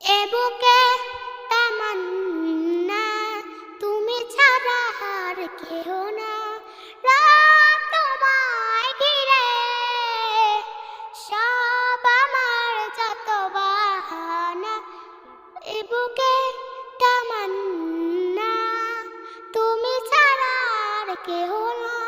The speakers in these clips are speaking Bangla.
এ বুকে তামান্না, তুমি ছাড়া আর কেহ না। তোমায় ঘিরে, সব যত বাহানা। এ বুকে তামান্না, তুমি ছাড়া আর না।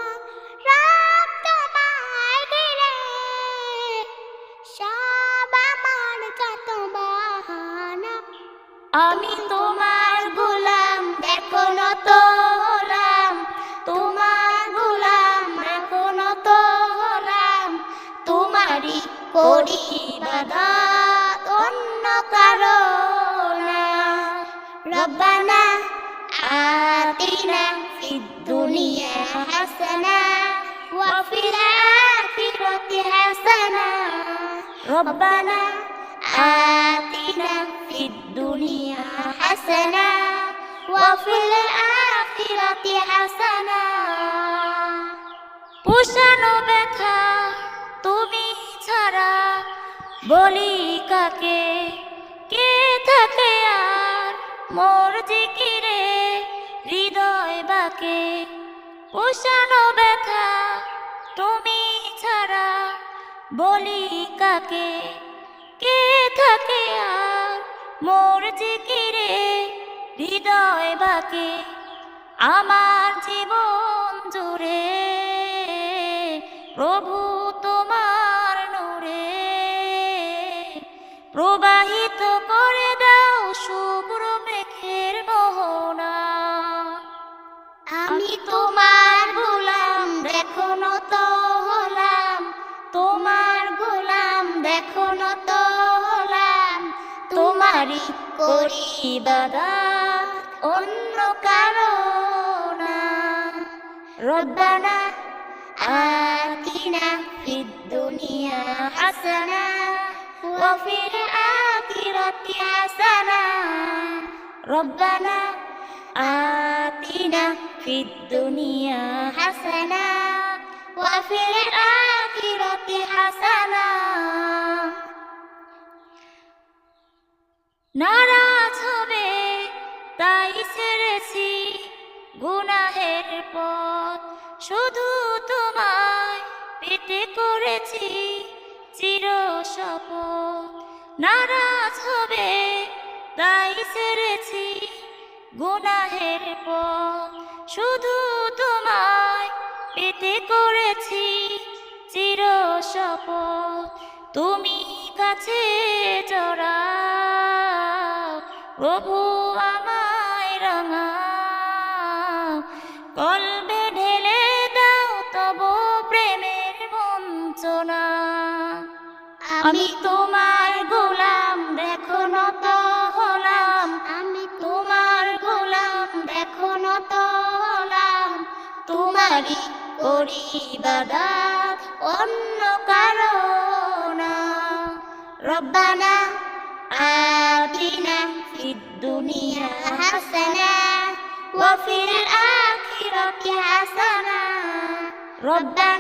আমি তোমার গোলাম, দেখো নত হলাম তোমার গোলাম এখনও তো হলাম তোমারই করি বাধা অন্য কারও না। রব্বানা, আতিনা দুনিয়া হাসানা, ওয়া ফিল আখিরাতি হাসানা। রব্বানা آتنا في الدنيا حسنة وفي الآخرة حسنة পোষানো ব্যথা তুমি ছাড়া বলি কাকে কে থাকে আর মোর জিকিরে হৃদয় বাকে পোষানো ব্যথা তুমি ছাড়া বলি কাকে কে থাকে আর মোর জিকিরে, হৃদয় বাকে, আমার জীবন জুড়ে। প্রভু তোমার নূরে, প্রবাহিত করে দাও শুভ্র মেঘের মোহনা। আমি তোমার তোমারই করি বাধা অন্য কারো না রব্বানা آتنا في الدنيا حسنة وفي الآخرة حسنة ربنا آتنا في الدنيا حسنة وفي الآخرة নারাজ হবে, তাই ছেড়েছি গুনাহের পথ। শুধু তোমায় পেতে করেছি চির শপথ। নারাজ হবে, তাই ছেড়েছি গুনাহের পথ। শুধু তোমায় পেতে করেছি চির শপথ। তুমি কাছে প্রভু আমায় রাঙা। কলবে ঢেলে দাও তব প্রেমের বঞ্চনা। আমি তোমার গোলাম দেখো নত হলাম। আমি তোমার গোলাম দেখো নত হলাম। তোমারই করি বাদা অন্য কারণ। না রব্বানা আতিনা الدنيا حسنة وفي الآخرة حسنة. ربنا